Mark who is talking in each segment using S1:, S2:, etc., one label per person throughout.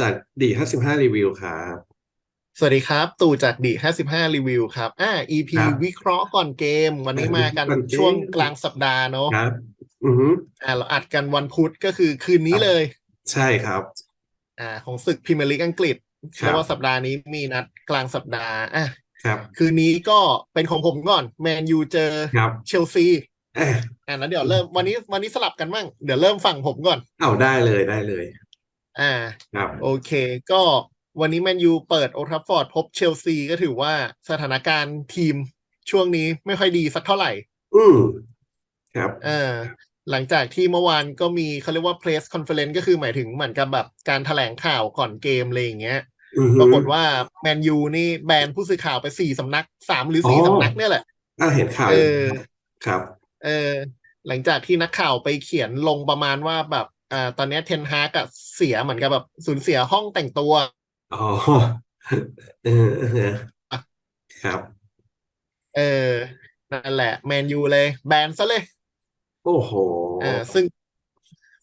S1: ข้าวโพดจากดีห้าสิบห้ารีวิวครับ
S2: สวัสดีครับ ตู่จากดี55รีวิวครับอ่า EP
S1: ครับ
S2: วิเคราะห์ก่อนเกม วันนี้มากัน
S1: ก่อนเกม
S2: ช่วงกลางสัปดาห์เนอะ
S1: ครับอือฮึ
S2: อ่าเราอัดกันวันพุธก็คือคืนนี้
S1: ครับ
S2: เลย
S1: ใช่ครับ
S2: อ่า ของศึกพรีเมียร์ลีกอังกฤษ
S1: ครับ
S2: เพราะว่าสัปดาห์นี้มีนัดกลางสัปดาห์อะ
S1: ครับ
S2: คืนนี้ก็เป็นของผมก่อนแมนยูเจอ
S1: ครับ
S2: เชลซี
S1: เอ๊ะ
S2: อ่าแล้วเดี๋ยวเริ่มวันนี้วันนี้สลับกันมั่งเดี๋ยวเริ่มฝั่งผมก่อน
S1: เอาได้เลยได้เลย
S2: อ่า
S1: ครับ
S2: โอเค ก็วันนี้แมนยูเปิดโอทัฟฟอร์ดพบเชลซีก็ถือว่าสถานการณ์ทีมช่วงนี้ไม่ค่อยดีสักเท่าไหร่
S1: อืมครับ
S2: เออหลังจากที่เมื่อวานก็มีเขาเรียกว่า press conference ก็คือหมายถึงเหมือนกับแบบการแถลงข่าวก่อนเกมอะไรอย่างเงี้ย
S1: อือฮึ
S2: ปรากฏว่าแมนยูนี่แบนผู้สื่อข่าวไปสี่สำนักสามหรือสี่
S1: อ๋อ
S2: สำนักเนี่ยแหละ
S1: อ่าเห็นข่าว
S2: เออ
S1: ครับ
S2: เออ หลังจากที่นักข่าวไปเขียนลงประมาณว่าแบบ อ่าตอนเนี้ยเทนฮากอะเสียเหมือนกับแบบสูญเสียห้องแต่งตัว
S1: อ๋อเออเออครับ
S2: เออ นั่นแหละ แมนยูเลย แบนซะเลย
S1: โอ้โห
S2: เออซึ่ง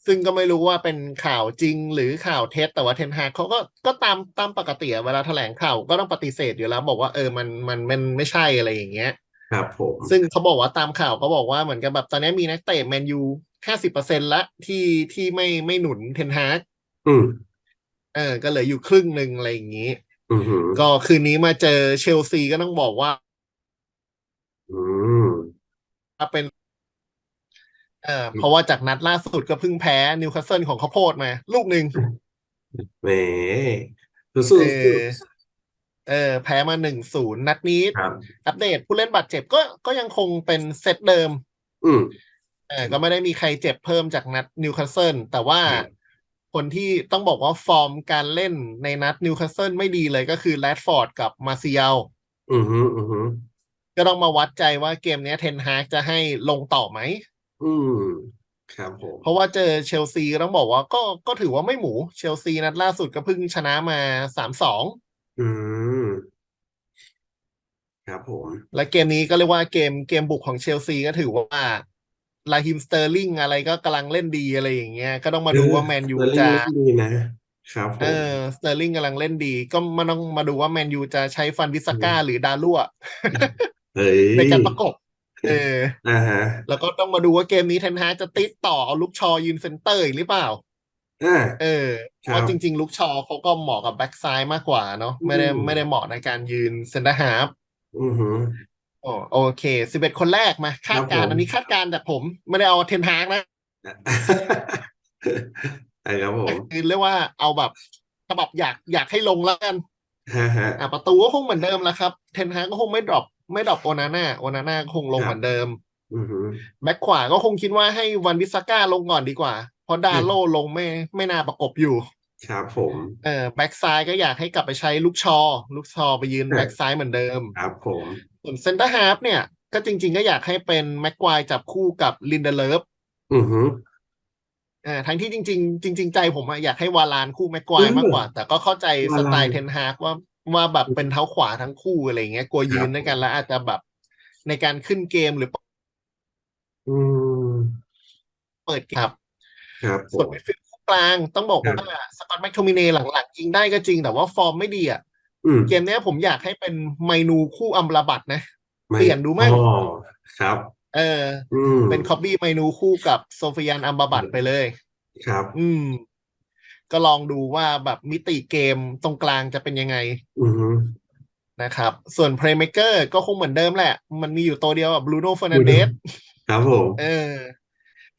S2: ซึ่งก็ไม่รู้ว่าเป็นข่าวจริงหรือข่าวเท็จแต่ว่าเทนฮากเขาก็ก็ตามตามปกติอะเวลาแถลงข่าวก็ต้องปฏิเสธอยู่แล้ว บอกว่าเออมันมันมันไม่ใช่อะไรอย่างเงี้ย
S1: ครับผม
S2: ซึ่งเขาบอกว่าตามข่าวก็บอกว่าเหมือนกับแบบตอนนี้มีนักเตะแมนยูห้าสิบเปอร์เซ็นละที่ที่ไม่ไม่หนุนเทนฮาก
S1: อืม
S2: เออ ก็เหลืออยู่ครึ่งหนึ่งอะไรอย่างงี้
S1: อือฮึ
S2: ก็คืนนี้มาเจอเชลซีก็ต้องบอกว่า
S1: อืม
S2: เป็นเออเพราะว่าจากนัดล่าสุดก็เพิ่งแพ้นิวคาสเซิลของข้าวโพดมา ลูกหนึ่ง
S1: แหมสู้
S2: เอ
S1: สู้
S2: อเออแพ้มาหนึ่งศูนย์นัดนี้
S1: ครับ
S2: อัปเดตผู้เล่นบาดเจ็บก็ก็ยังคงเป็นเซตเดิม
S1: อืม
S2: เออก็ไม่ได้มีใครเจ็บเพิ่มจากนัดนิวคาสเซิลแต่ว่า
S1: ครับ
S2: คนที่ต้องบอกว่าฟอร์มการเล่นในนัดนิวคาสเซิลไม่ดีเลยก็คือแรดฟอร์ดกับมาซิเอล
S1: อือฮึอือฮึ
S2: ก็ต้องมาวัดใจว่าเกมเนี้ยเทนฮากจะให้ลงต่อไหม
S1: อืมครับผม
S2: เพราะว่าเจอเชลซีต้องบอกว่าก็ก็ถือว่าไม่หมู เชลซีนัดล่าสุดก็เพิ่งชนะมาสามสอง
S1: อืม ครับผม
S2: และเกมนี้ก็เรียกว่าเกมเกมบุกของเชลซีก็ถือว่าลาฮิมสเตอร์ลิงอะไรก็กำลังเล่นดีอะไรอย่างเงี้ย ก็ต้องมาดูว่าแมนยู
S1: เออ
S2: จะ
S1: เล่นดีนะครับผ
S2: เอ
S1: ม
S2: อสเตอร์ลิงกำลังเล่นดี ก็มาต้องมาดูว่าแมนยูจะใช้ฟันวิสก้าหรือดารั่ว
S1: เฮ้ย
S2: ในการประกบเออ
S1: อ่าฮะ
S2: แล้วก็ต้องมาดูว่าเกมนี้เทนฮากจะติดต่อเอาลูกชอยืนเซนเตอร์อีกหรือเปล่า
S1: อ่า
S2: เออ
S1: ครับ
S2: เพราะจริง ๆ ลูกชอเขาก็เหมาะกับแบ็กซ้ายมากกว่าเนาะไม่ได้
S1: อืม
S2: ไม่ได้เหมาะในการยืนเซนเตอร์ฮาร์ ฟ
S1: อือฮึ
S2: โอ้โอเคสิบเอ็ดคนแรกมา คาดการณ์
S1: ผม
S2: อันนี้คาดการณ์จากผมไม่ได้เอาเทนฮากนะ
S1: ไอ้ครับผม
S2: คือเรียกว่าเอาแบบฉบับอยากอยากให้ลงแล้วกัน
S1: ฮะฮะ
S2: อะประตูก็คงเหมือนเดิมแหล้วครับเทนฮากก็คงไม่ดรอปไม่ดรอปโอนาน่าโอนาน่าก็คงลง
S1: ครับ
S2: เหมือนเดิม
S1: อือฮึ
S2: แบ็คขวาก็คงคิดว่าให้วันวิสก้าลงก่อนดีกว่า เพราะดาโลลงไม่ไม่น่าประกบอยู่
S1: ครับผม
S2: เออแบ็กซ้ายก็อยากให้กลับไปใช้ลูกชอ ลูกชอไปยืน
S1: ครับ
S2: แบ็กซ้ายเหมือนเดิม
S1: ครับผม
S2: ส่วนเซนเตอร์ฮาร์ฟเนี่ย ก็จริง ๆ ก็อยากให้เป็นแม็กควายจับคู่กับลินเดเลฟ
S1: อือฮึ
S2: อ่าทั้งที่จริง ๆ จริง ๆ ใจผมอะอยากให้วาลานคู่แม็กควาย
S1: เออ
S2: มากกว่า แต่ก็เข้าใจสไต
S1: วาลาน
S2: ล์เทนฮากว่าว่าแบบเป็นเท้าขวาทั้งคู่อะไรเงี้ยกลัวยืนด้วยกันแล้วอาจจะแบบในการขึ้นเกมหรือ
S1: อืม
S2: เปิดครับ
S1: ครับผ
S2: ส่วน
S1: ม
S2: มิดฟิลด์คู่ กลางต้องบอก
S1: ครับ
S2: ว่าสกอตแมคโทมิเนหลังๆยิงได้ก็จริง แต่ว่าฟอร์มไม่ดีอะ
S1: อืม
S2: เกมเนี้ยผมอยากให้เป็นไมนูคู่อัมราบัตนะ
S1: ไม่
S2: เปลี่ยนดูมั้ง
S1: อ๋อครับ
S2: เออ
S1: อืม
S2: เป็นคอบบี้ไมนูคู่กับโซฟิยานอัมบาบัตไปเลย
S1: ครับ
S2: อืม ก็ลองดูว่าแบบมิติเกมตรงกลางจะเป็นยังไง
S1: อือฮึ
S2: นะครับ ส่วน Playmaker ก็คงเหมือนเดิมแหละ มันมีอยู่ตัวเดียวกับบรูโน่เฟอร์นันเดส
S1: ครับผม
S2: เออ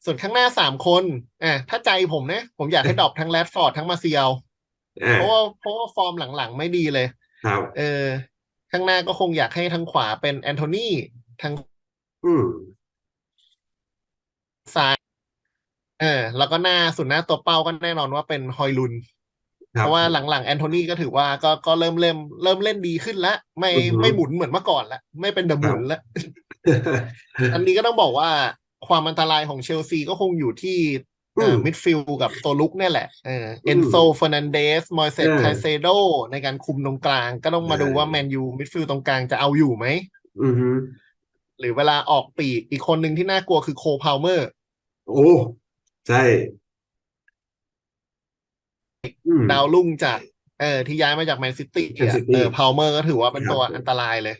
S2: ส่วนข้างหน้าสามคนอะถ้าใจผมนะ ผมอยากให้ดรอปทั้งแรดฟอร์ดทั้งมาเซียล
S1: อ่า
S2: เพราะว่าเพราะว่าฟอร์มหลังๆไม่ดีเลย
S1: ครับ
S2: เออ ข้างหน้าก็คงอยากให้ทางขวาเป็นแอนโทนีทาง
S1: อืม
S2: ซ้ายเออ แล้วก็หน้าสุดหน้าตัวเป้าก็แน่นอนว่าเป็นฮอยลุน
S1: คบ
S2: เพราะว่าหลังๆแอนโทนีก็ถือว่าก็ก็เริ่มเริ่มเริ่มเล่นดีขึ้นแล้วไม่
S1: อือฮึ
S2: ไม่หมุนเหมือนเมื่อก่อนละไม่เป็นเดอะหมุนละ
S1: ผม
S2: อันนี้ก็ต้องบอกว่า ความอันตรายของเชลซีก็คงอยู่ที่เอ่อ
S1: อืม
S2: มิดฟิลด์กับตัวลุกเนี่ยแหละเออเอนโซเฟอร์นันเดส มอยเซต
S1: เออ
S2: ไคเซโด ในการคุมตรงกลาง ก็ต้องมาดู
S1: ใช่
S2: ว่าแมนยูมิดฟิลด์ตรงกลางจะเอาอยู่ไหม
S1: อือฮึ
S2: หรือเวลาออกปีกอีกคนหนึ่งที่น่ากลัวคือโคพาวเมอร์
S1: โอ้ ใช่อืม
S2: ดาวรุ่งจาก เออที่ย้ายมาจากแมนซิตี้
S1: Man
S2: อะ
S1: City
S2: เออพาวเมอร์ก็ถือว่าเป็น
S1: ครับ
S2: ตัวอันตรายเลย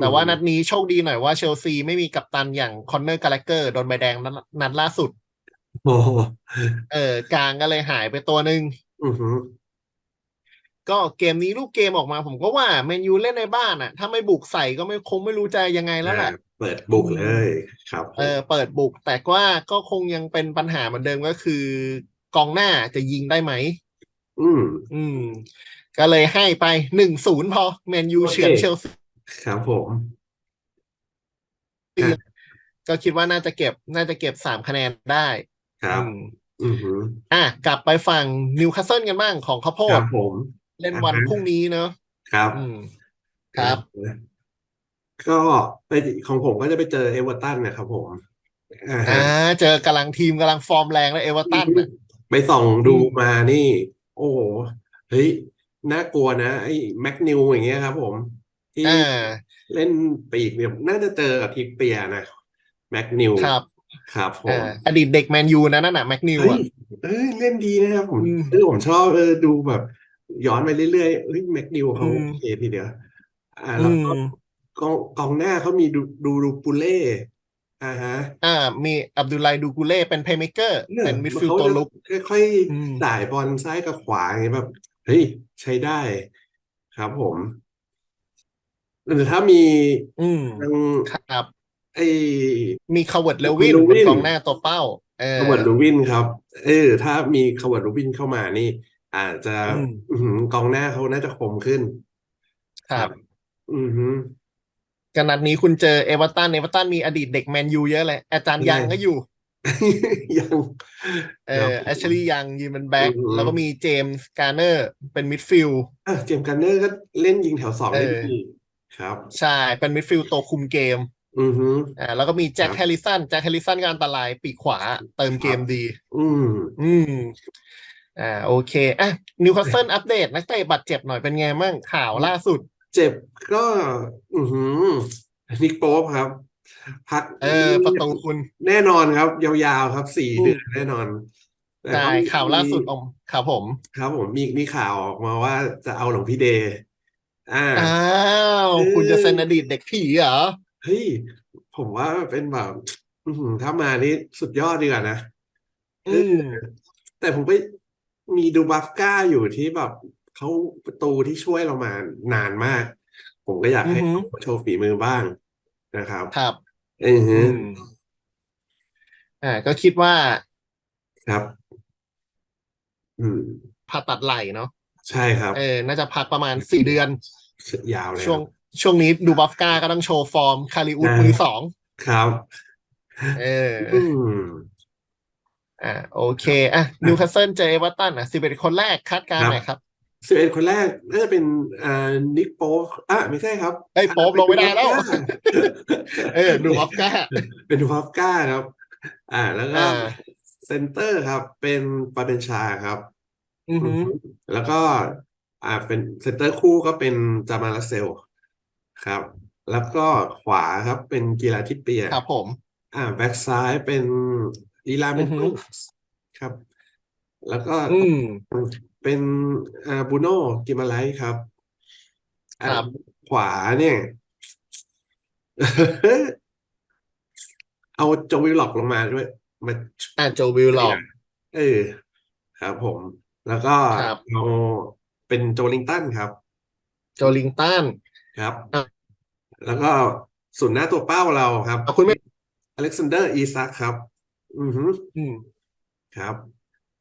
S2: แต่ว่านัดนี้โชคดีหน่อยว่าเชลซีไม่มีกัปตันอย่างคอนเนอร์กาแลเกอร์โดนใบแดงนัดนัดล่าสุด
S1: โอ้โห
S2: เออกลางก็เลยหายไปตัวหนึ่ง
S1: อือหือ
S2: ก็เกมนี้ลูกเกมออกมาผมก็ว่าแมนยูเล่นในบ้านอะ ถ้าไม่บุกใส่ก็ไม่คงไม่รู้จะยังไงแล้วแหละ
S1: อ่าเปิดบุกเลยครับผม
S2: เออเปิดบุกแต่ว่าก็คงยังเป็นปัญหาเหมือนเดิมก็คือ กองหน้าจะยิงได้ไหม
S1: อืม
S2: อืม ก็เลยให้ไปหนึ่งศูนย์พอแมนยู
S1: โอเค
S2: เฉือนเชลซี
S1: ครับผม
S2: ก็คิดว่าน่าจะเก็บ น่าจะเก็บสามคะแนนได้
S1: ครับ
S2: อืม
S1: อือหือ
S2: อะกลับไปฝั่งนิวคาสเซิลกันบ้างของข้าวโพ
S1: ค
S2: ด
S1: รับผม
S2: เล่นวัน
S1: อ่าฮะ
S2: พรุ่งนี้เนอะ
S1: ครับ
S2: อืม ครับ
S1: ก็ไปของผมก็จะไปเจอเอเวอร์ตันนะครับผมอ่าฮะ
S2: อ่าเจอกำลังทีมกำลังฟอร์มแรงแล้วเอเวอร์ตันน่ะ
S1: ไปส่องดู
S2: อืม
S1: มานี่ โอ้โหเฮ้ยน่ากลัวนะ ไอ้แม็กนิวอย่างเงี้ยครับผมที่
S2: อ่า
S1: เล่นปีกเนี่ยน่าจะเจอกับทิปเปียร์นะแม็กนิว
S2: ครับ
S1: ครับผม
S2: อ่าอดีตเด็กแมนยูนะนั่นน่ะแม็กนิว
S1: เฮ้ย
S2: อะ
S1: เอ้ยเล่นดีนะครับผม
S2: อืม
S1: เออผมชอบเออดูแบบ ย้อนไปเรื่อยๆเฮ้ยแม็กนิวเขา
S2: อืม
S1: โอเคทีเดียว อ่า
S2: อื
S1: แล้ว
S2: ม
S1: ก็กองกองหน้าเขามีดูดูดูปูเล่ อ่าฮะ
S2: อ่า มีอับดุลไลดูกูเล่เป็นเพย์เมเกอร์
S1: เนี่ย
S2: เป็นมิดฟิลด์
S1: เขา
S2: ตัว
S1: จะ
S2: ลุก
S1: ค่อย
S2: อืม
S1: ๆจ่ายบอลซ้ายกับขวาอย่างเงี้ยแบบ เฮ้ย ใช้ได้ ครับผม หรือถ้ามี
S2: อืม
S1: ทาง
S2: ครับ
S1: ไอ้
S2: มีคาเวิร์ดเลวิน
S1: ลูวิ
S2: เป็น
S1: น
S2: กองหน้าตัวเป้าเออ
S1: คาร์เวิร์ดลูวินครับ เออ ถ้ามีคาร์เวิร์ดลูวินเข้ามานี่ อาจจะ
S2: อืม
S1: อื้อหือกองหน้าเขาน่าจะคมขึ้น
S2: ครับ
S1: อือหื อ
S2: กันนัดนี้คุณเจอเอเวอร์ตันเอเวอร์ตันมีอดีตเด็กแมนยูเยอะเลย อาจารย์
S1: ใช่
S2: ยังก็อยู่
S1: ยัง
S2: เอ
S1: ครับ
S2: อ
S1: ผม
S2: แอชลีย์ยังยืนเป็นแบ็ค
S1: อือหือ
S2: แล้วก็มีเจมส์การ์เนอร์เป็นมิดฟิลด์
S1: อะเจมส์กันเนอร์ก็เล่นยิงแถวสอง
S2: เออ
S1: ได้ดีครับ
S2: ใช่ เป็นมิดฟิลด์ตัวคุมเกม
S1: อือหือ
S2: อ่าแล้วก็มีแจ็ค
S1: ครับ
S2: แฮร์ริสันแจ็คแฮร์ริสันก็อันตรายปีกขวาเติมเกมดี
S1: อืม
S2: อืมอ่าโอเคอะนิวคาสเซิลอัปเดตนักเตะบาดเจ็บหน่อยเป็นไงมั่งข่าวล่าสุด
S1: เจ็บก็ อือหือนิกโป๊ปครับ พัก
S2: เออประตูคุณ
S1: แน่นอนครับ ยาวๆครับสี่
S2: อืม
S1: เดือนแน่นอนแต่
S2: ใช่
S1: ก็มี
S2: ข่าวล่าสุดออกครับผม
S1: ครับผมมีมีข่าวออกมาว่าจะเอาหลวงพี่เดย์อ่า
S2: อ้าว
S1: เออ
S2: คุณจะเซ็นอดีตเด็กผีเหรอ
S1: เฮ้ยผมว่าเป็นแบบอือหือถ้ามานี่สุดยอดดีกว่านะ
S2: อืม
S1: แต่ผมไปมีดูบัฟก้าอยู่ที่แบบ เขาประตูที่ช่วยเรามานานมาก ผมก็อยากให้
S2: อือหือ
S1: เขาโชว์ฝีมือบ้างนะครับ
S2: ครับ
S1: อือฮึ
S2: อืม อ่า ก็คิดว่า
S1: ครับ อืม
S2: ผ่าตัดไหล่เนาะ
S1: ใช่ครับ
S2: เออน่าจะพักประมาณสี่เดือน
S1: ยาวเลย
S2: ช่วงช่วงนี้ดูบัฟก้าก็ต้องโชว์ฟอร์ม คาริอุส
S1: อ่ามื
S2: มือสอง
S1: ครับ
S2: เออ
S1: อืม
S2: อ่าโอเค อะนิวคาสเซิลเจอเอเวอร์ตันอะสิบเอ็ดคนแรกคาดการณ์หน่อยครับ
S1: สิบเอ็ดคนแรกน่าจะเป็นอ่านิกโป๊ปอะไม่ใช่ครับ
S2: เอ้ยโป๊ปลงไม่ได้แล้ว
S1: เป็น
S2: เออดูบัฟก้า
S1: เป็นฟอฟก้าครับ อ่า แล้วก็
S2: อ่า
S1: เซนเตอร์ครับ เป็นปาเปนชาครับ
S2: อือหือ
S1: แล้วก็ อ่าเป็นเซนเตอร์คู่ก็เป็นจามาลาเซลครับ แล้วก็ขวาครับเป็นกีฬาทิปเปียร์
S2: ครับผม
S1: อ่าแบ็กซ้ายเป็นลีลาเม
S2: อื
S1: น
S2: อหื
S1: ตุ
S2: อ
S1: สครับ แล้วก็
S2: อืม
S1: เป็นอ่าบูโน่กิมาไลท์ครับอ่า
S2: ครับ
S1: ขวาเนี่ย เอาโจวิลล็อกลงมาด้วยมา
S2: อ่าโจวิลล็อก
S1: เออครับผม แล้วก็
S2: ครับ
S1: เอาเป็นโจลิงตันครับ
S2: โจลิงตัน
S1: ครับ
S2: อะ
S1: แล้วก็ส่วนย์หน้าตัวเป้าเราครับ
S2: เอาคุณไม่
S1: อเล็กซานเดอร์อีซักครับ อือฮึ
S2: อืม
S1: ครับ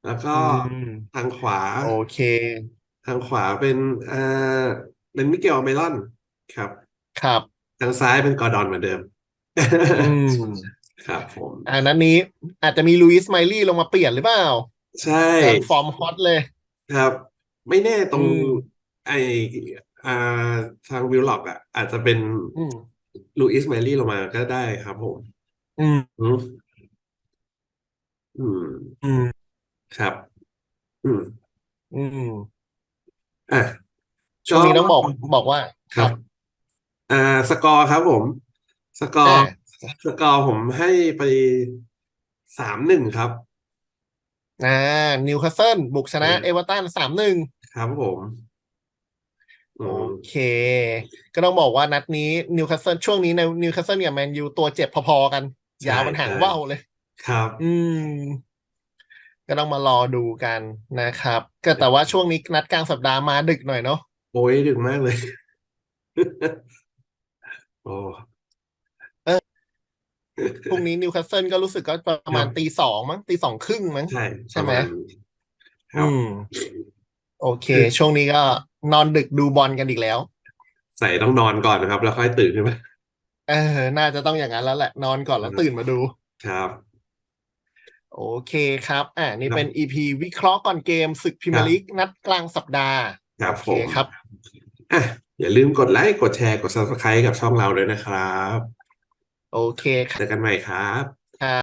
S1: แล้วก็
S2: อืม
S1: ทางขวา
S2: โอเค
S1: ทางขวาเป็นอ่าเป็นมิเกลเมลอนครับ
S2: ครับ
S1: ทางซ้ายเป็นกอร์ดอนเหมือนเดิม
S2: อืม
S1: ครับผม
S2: อ่านั้นนี้อาจจะมีลูอิสไมลี่ลงมาเปลี่ยนหรือเปล่า
S1: ใช่
S2: กำลังฟอร์มฮอตเลย
S1: ครับ ไม่แน่ตรง
S2: อืม
S1: ไออ่าทางวิลล็อกอะ อาจจะเป็น
S2: อืม
S1: ลูอิสแมรี่ลงมาก็ได้ครับผม
S2: อืม
S1: อืมอืม
S2: อืม
S1: ครับ อืม
S2: อืม
S1: อะ
S2: ช่วงนี้ต้องบอกบอกว่า
S1: ครับ อ่า สกอร์ครับผม สกอร์
S2: อ่า
S1: สกอร์ผมให้ไปสามหนึ่งครับ
S2: อ่า นิวคาสเซิลบุกชนะ
S1: เออ
S2: เอเวอร์ตันสามหนึ่ง
S1: ครับผมอื
S2: โอ
S1: ม
S2: เค ก็ต้องบอกว่านัดนี้นิวคาสเซิลช่วงนี้ในนิวคาสเซิลกับแมนยูตัวเจ็บพอๆกัน
S1: ใช่
S2: ยาวมันหาง
S1: ใช่
S2: ว่าวเลย
S1: ครับ
S2: อืม ก็ต้องมารอดูกันนะครับ ก็แต่ว่าช่วงนี้นัดกลางสัปดาห์มาดึกหน่อยเนาะ
S1: โอ้ยดึกมากเลย โอ้
S2: พรุ่งนี้นิวคาสเซิลก็รู้สึกก็ประมาณ
S1: ครับ
S2: ตีสองมั้งตีสองครึ่งมั้ง
S1: ใช่
S2: ใช่ไหม
S1: ประาณนี้ครั
S2: อื
S1: บ
S2: มโอเค ช่วงนี้ก็นอนดึกดูบอลกันอีกแล้ว
S1: ใส่ต้องนอนก่อนนะครับ แล้วค่อยตื่นขึ้นมา
S2: เออ น่าจะต้องอย่างนั้นแล้วแหละ นอนก่อนแล้ว
S1: ครับ
S2: ตื่นมาดู
S1: ครับ
S2: โอเคครับอ่านี่
S1: ครับ
S2: เป็น EP วิเคราะห์ก่อนเกมศึกพรีเมียร์ลีกนัดกลางสัปดาห์
S1: ครับ
S2: โอ
S1: ผ
S2: เค
S1: ม
S2: ครับ
S1: อะอย่าลืมกดไลค์กดแชร์กด subscribe กับช่องเราด้วยนะครับ
S2: โอเคครับ
S1: เจอกันใหม่ครับ